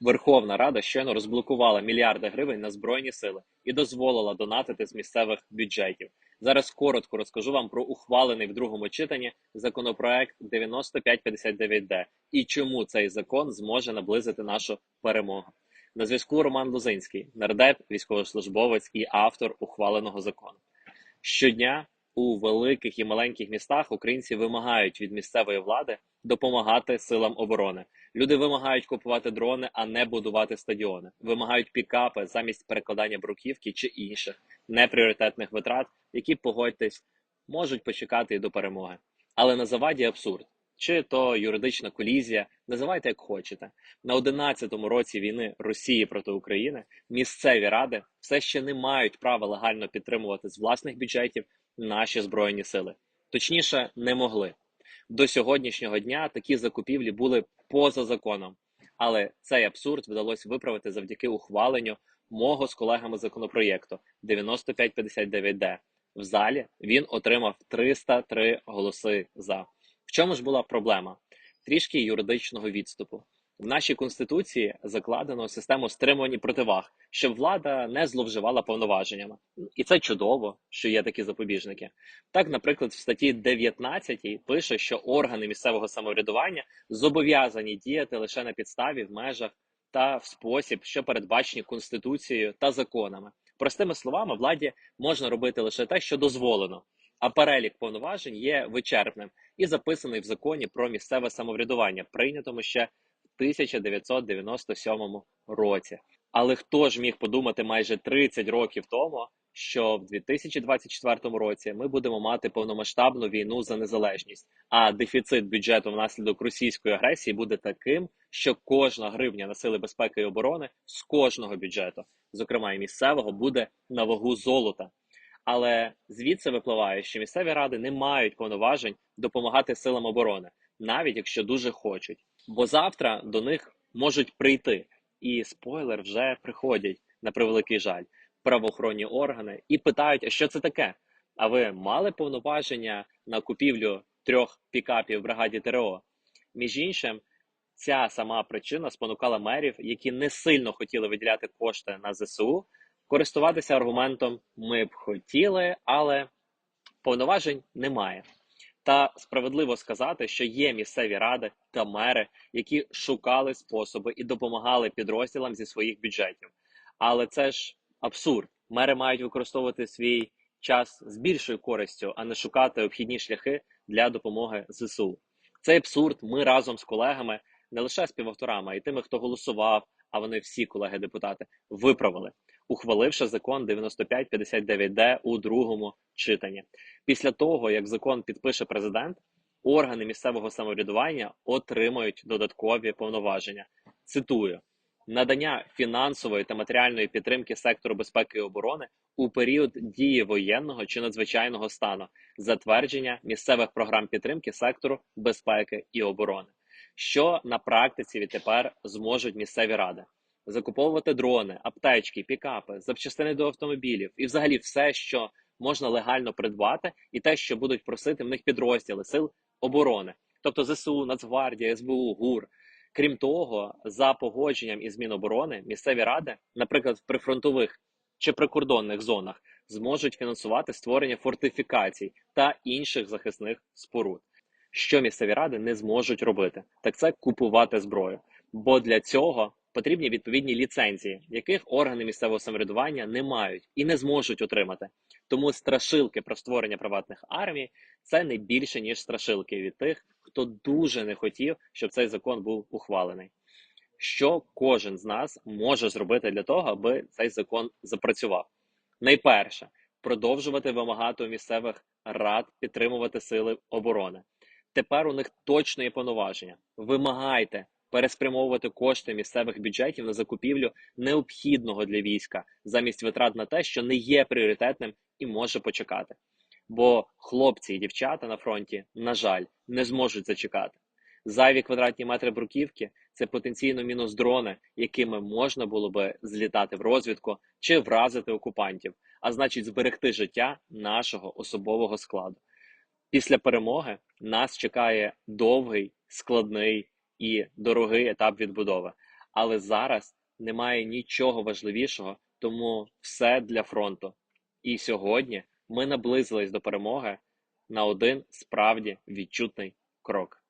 Верховна Рада щойно розблокувала мільярди гривень на збройні сили і дозволила донатити з місцевих бюджетів. Зараз коротко розкажу вам про ухвалений в другому читанні законопроект 9559Д і чому цей закон зможе наблизити нашу перемогу. На зв'язку Роман Лузинський, нардеп, військовослужбовець і автор ухваленого закону. Щодня у великих і маленьких містах українці вимагають від місцевої влади допомагати силам оборони. Люди вимагають купувати дрони, а не будувати стадіони. Вимагають пікапи замість перекладання бруківки чи інших непріоритетних витрат, які погодьтесь можуть почекати до перемоги. Але на заваді абсурд. Чи то юридична колізія, називайте як хочете. На 11-му році війни Росії проти України місцеві ради все ще не мають права легально підтримувати з власних бюджетів наші збройні сили. Точніше, не могли. До сьогоднішнього дня такі закупівлі були поза законом, але цей абсурд вдалося виправити завдяки ухваленню мого з колегами законопроєкту 9559Д. В залі він отримав 303 голоси за. В чому ж була проблема? Трішки юридичного відступу. В нашій конституції закладено систему стримувань противаг, щоб влада не зловживала повноваженнями, і це чудово, що є такі запобіжники. Так, наприклад, в статті 19 пише, що органи місцевого самоврядування зобов'язані діяти лише на підставі в межах та в спосіб, що передбачені конституцією та законами. Простими словами, владі можна робити лише те, що дозволено, а перелік повноважень є вичерпним і записаний в законі про місцеве самоврядування, прийнятому ще 1997 році. Але хто ж міг подумати майже 30 років тому, що в 2024 році ми будемо мати повномасштабну війну за незалежність, а дефіцит бюджету внаслідок російської агресії буде таким, що кожна гривня на сили безпеки і оборони з кожного бюджету, зокрема і місцевого, буде на вагу золота. Але звідси випливає, що місцеві ради не мають повноважень допомагати силам оборони, навіть якщо дуже хочуть. Бо завтра до них можуть прийти, і спойлер вже приходять на превеликий жаль правоохоронні органи і питають, а що це таке? А ви мали повноваження на купівлю трьох пікапів в бригаді ТРО? Між іншим, ця сама причина спонукала мерів, які не сильно хотіли виділяти кошти на ЗСУ, користуватися аргументом Ми б хотіли, але повноважень немає. Та справедливо сказати, що є місцеві ради та мери, які шукали способи і допомагали підрозділам зі своїх бюджетів. Але це ж абсурд. Мери мають використовувати свій час з більшою користю, а не шукати обхідні шляхи для допомоги ЗСУ. Цей абсурд ми разом з колегами, не лише співавторами, а й тими, хто голосував, а вони всі колеги-депутати виправили, ухваливши закон 9559Д у другому читанні. Після того як закон підпише президент, органи місцевого самоврядування отримають додаткові повноваження. Цитую надання фінансової та матеріальної підтримки сектору безпеки і оборони у період дії воєнного чи надзвичайного стану, затвердження місцевих програм підтримки сектору безпеки і оборони, що на практиці відтепер зможуть місцеві ради. Закуповувати дрони, аптечки, пікапи, запчастини до автомобілів і, взагалі, все, що можна легально придбати, і те, що будуть просити в них підрозділи сил оборони, тобто ЗСУ, Нацгвардія, СБУ, ГУР, Крім того, за погодженням із Міноборони місцеві ради, наприклад, в прифронтових чи прикордонних зонах, зможуть фінансувати створення фортифікацій та інших захисних споруд. Що місцеві ради не зможуть робити, так це купувати зброю. Бо для цього потрібні відповідні ліцензії, яких органи місцевого самоврядування не мають і не зможуть отримати. Тому страшилки про створення приватних армій це не більше ніж страшилки від тих, хто дуже не хотів, щоб цей закон був ухвалений. Що кожен з нас може зробити для того, аби цей закон запрацював? Найперше продовжувати вимагати у місцевих рад підтримувати сили оборони. Тепер у них точно є повноваження. Вимагайте переспрямовувати кошти місцевих бюджетів на закупівлю необхідного для війська замість витрат на те, що не є пріоритетним і може почекати. Бо хлопці і дівчата на фронті, на жаль, не зможуть зачекати. Зайві квадратні метри бруківки це потенційно мінус дрони, якими можна було би злітати в розвідку чи вразити окупантів, а значить, зберегти життя нашого особового складу. Після перемоги нас чекає довгий, складний і дорогий етап відбудови. Але зараз немає нічого важливішого, тому все для фронту. І сьогодні ми наблизились до перемоги на один справді відчутний крок.